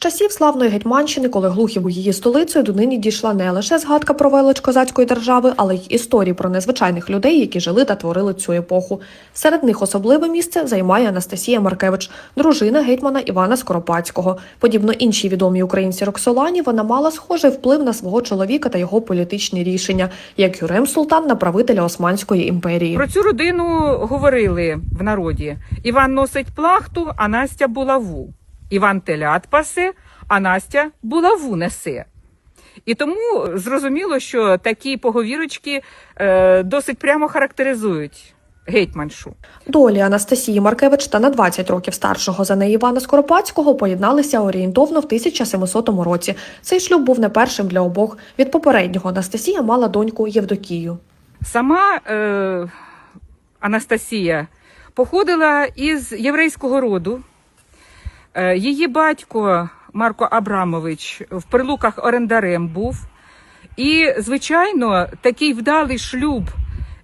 Часів славної Гетьманщини, коли Глухів був її столицею, до нині дійшла не лише згадка про велич козацької держави, але й історії про незвичайних людей, які жили та творили цю епоху. Серед них особливе місце займає Анастасія Маркевич, дружина гетьмана Івана Скоропадського. Подібно іншій відомій українці Роксолані, вона мала схожий вплив на свого чоловіка та його політичні рішення, як Юрем Султан на правителя Османської імперії. Про цю родину говорили в народі: Іван носить плахту, а Настя булаву. Іван телят пасе, а Настя булаву несе. І тому зрозуміло, що такі поговірочки е, досить прямо характеризують гетьманшу. Долі Анастасії Маркевич та на 20 років старшого за неї Івана Скоропадського поєдналися орієнтовно в 1700 році. Цей шлюб був не першим для обох. Від попереднього Анастасія мала доньку Євдокію. Сама е, Анастасія походила із єврейського роду. Е, її батько Марко Абрамович в прилуках орендарем був. І, звичайно, такий вдалий шлюб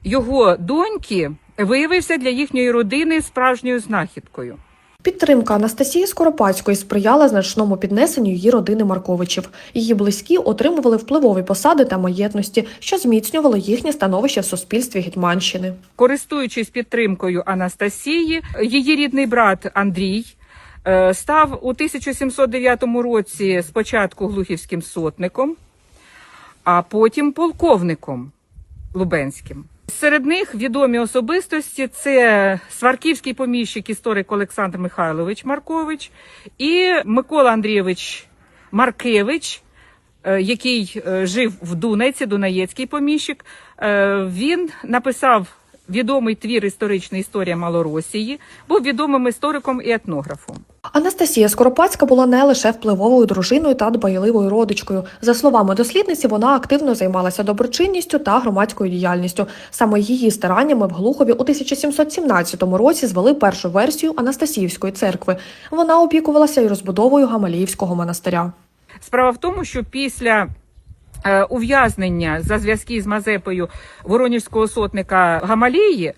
його доньки виявився для їхньої родини справжньою знахідкою. Підтримка Анастасії Скоропадської сприяла значному піднесенню її родини Марковичів. Її близькі отримували впливові посади та маєтності, що зміцнювало їхнє становище в суспільстві Гетьманщини. Користуючись підтримкою Анастасії, її рідний брат Андрій став у 1709 році спочатку глухівським сотником, а потім полковником Лубенським. Серед них відомі особистості це сварківський поміщик історик Олександр Михайлович Маркович і Микола Андрійович Маркевич, е, який е, жив в Дунайці, Дунаєцький поміщик. Е, Він написав відомий твір історична історія Малоросії, був відомим істориком і етнографом. Анастасія Скоропадська була не лише впливовою дружиною та дбайливою родичкою. За словами дослідниці, вона активно займалася доброчинністю та громадською діяльністю. Саме її стараннями в Глухові у 1717 році звели першу версію Анастасіївської церкви. Вона опікувалася й розбудовою Гамаліївського монастиря. Справа в тому, що після е, ув'язнення за зв'язки з Мазепою воронежського сотника Гамалії.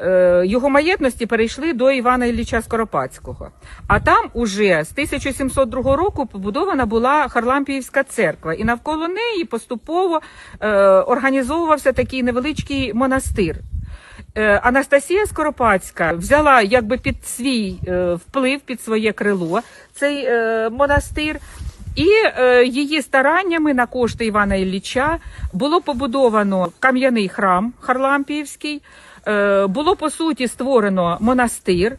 Е, Його маєтності перейшли до Івана Ілліча Скоропадського. А там уже з 1702 року побудована була Харлампіївська церква, і навколо неї поступово е, організовувався такий невеличкий монастир. Е, Анастасія Скоропадська взяла якби під свій вплив, під своє крило цей монастир. І е, її стараннями на кошти Івана Ілліча було побудовано кам'яний храм Харлампіївський, було по суті створено монастир.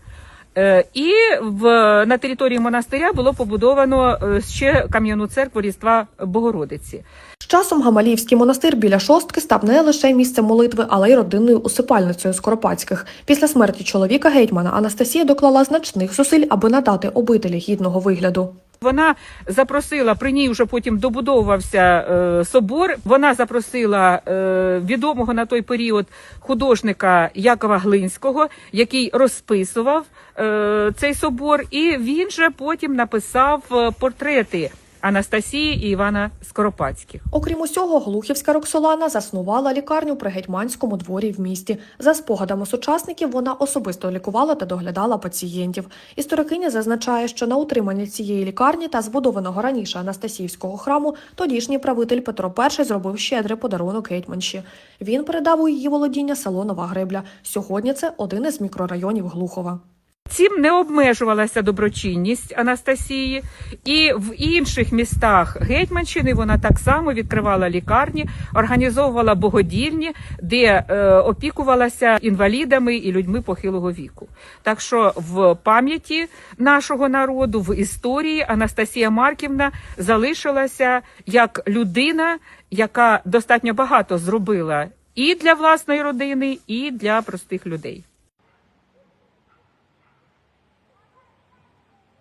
Е, І в, на території монастиря було побудовано е, ще кам'яну церкву Різдва Богородиці. З часом Гамаліївський монастир біля шостки став не лише місцем молитви, але й родинною усипальницею Скоропадських. Після смерті чоловіка гетьмана Анастасія доклала значних зусиль, аби надати обителі гідного вигляду. Вона запросила при ній вже потім добудовувався е, собор. Вона запросила е, відомого на той період художника Якова Глинського, який розписував е, цей собор, і він же потім написав е, портрети Анастасії і Івана Скоропадських. Окрім усього, Глухівська Роксолана заснувала лікарню при гетьманському дворі в місті. За спогадами сучасників, вона особисто лікувала та доглядала пацієнтів. Історикиня зазначає, що на утриманні цієї лікарні та збудованого раніше Анастасівського храму тодішній правитель Петро І зробив щедрий подарунок гетьманші. Він передав у її володіння село Нова Гребля. Сьогодні це один із мікрорайонів Глухова. Цим не обмежувалася доброчинність Анастасії, і в інших містах Гетьманщини вона так само відкривала лікарні, організовувала богодільні, де е, опікувалася інвалідами і людьми похилого віку. Так що в пам'яті нашого народу, в історії Анастасія Марківна залишилася як людина, яка достатньо багато зробила і для власної родини, і для простих людей.